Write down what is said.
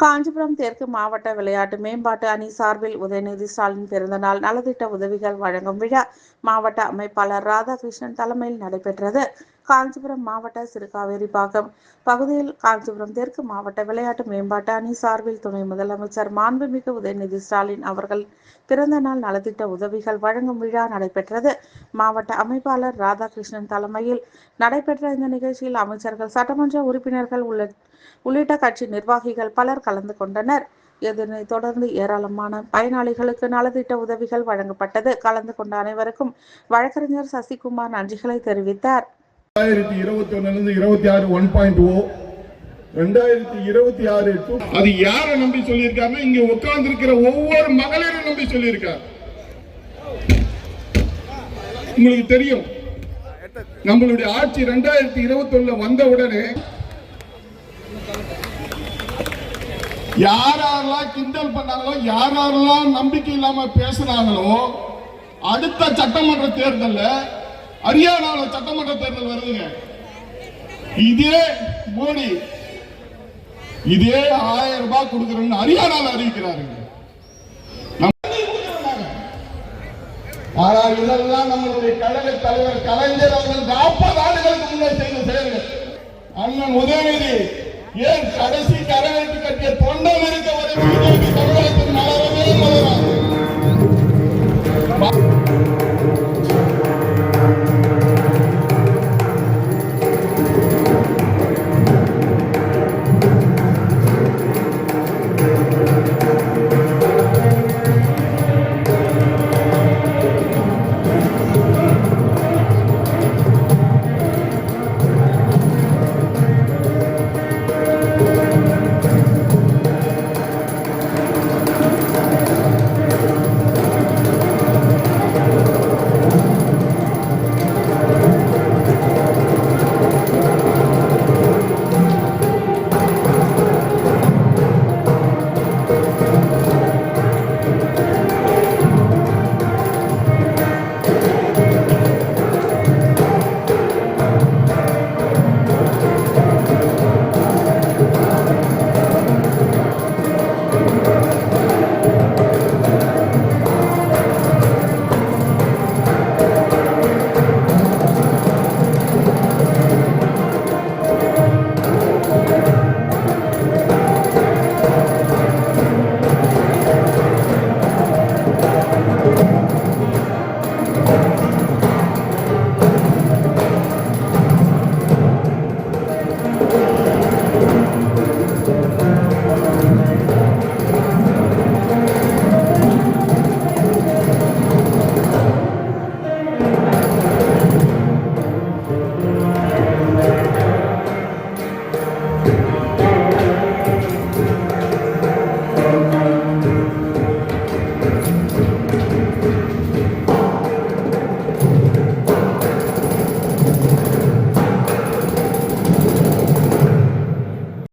காஞ்சிபுரம் தெற்கு மாவட்ட விளையாட்டு மேம்பாட்டு அணி சார்பில் உதயநிதி ஸ்டாலின் பிறந்தநாள் நலத்திட்ட உதவிகள் வழங்கும் விழா. மாவட்ட அமைப்பாளர் ராதாகிருஷ்ணன் தலைமையில் நடைபெற்றது. காஞ்சிபுரம் மாவட்ட சிறுகாவேரிப்பாக்கம் பகுதியில் காஞ்சிபுரம் தெற்கு மாவட்ட விளையாட்டு மேம்பாட்டு அணி சார்பில் துணை முதலமைச்சர் மாண்புமிகு உதயநிதி ஸ்டாலின் அவர்கள் பிறந்த நாள் நலத்திட்ட உதவிகள் வழங்கும் விழா நடைபெற்றது. மாவட்ட அமைப்பாளர் ராதாகிருஷ்ணன் தலைமையில் நடைபெற்ற இந்த நிகழ்ச்சியில் அமைச்சர்கள் சட்டமன்ற உறுப்பினர்கள் உள்ள உள்ளிட்ட கட்சி நிர்வாகிகள் பலர் கலந்து கொண்டனர். இதனைத் தொடர்ந்து ஏராளமான பயனாளிகளுக்கு நலத்திட்ட உதவிகள் வழங்கப்பட்டது. கலந்து கொண்ட அனைவருக்கும் வழக்கறிஞர் சசிகுமார் நன்றிகளை தெரிவித்தார். ரெண்டாயிரத்தி இருபத்தி ஒன்னுல இருபத்தி ஆறு ஒன் பாயிண்ட் ஓ ரெண்டாயிரத்தி இருபத்தி ஆறு அது யாரை நம்பி சொல்லியிருக்காருன்னா இங்க உட்கார்ந்து இருக்கிற ஒவ்வொரு மகளிரும் நம்பி சொல்லியிருக்காரு. உங்களுக்கு தெரியும் நம்மளுடைய ஆட்சி ரெண்டாயிரத்தி இருபத்தி ஒண்ணுல வந்த உடனே யாரெல்லாம் கிண்டல் பண்ணாங்களோ யாரெல்லாம் நம்பிக்கை இல்லாம பேசுறாங்களோ அடுத்த சட்டமன்ற தேர்தல்ல ஹரியானாவில் சட்டமன்ற தேர்தல் வருதுங்க. இதே மோடி இதே ஆயிரம் ரூபாய் கொடுக்குறேன்னு ஹரியானாவில் அறிவிக்கிறாருங்க. ஆனால் இதெல்லாம் நம்மளுடைய கழக தலைவர் கலைஞர் அவர்கள் நாற்பது ஆண்டுகளுக்கு முன்னே செய்த செயல்கள். அண்ணன் உதயநிதி ஏன் கடைசி கரவேற்று கட்டிய தொண்டம் இருக்க வரை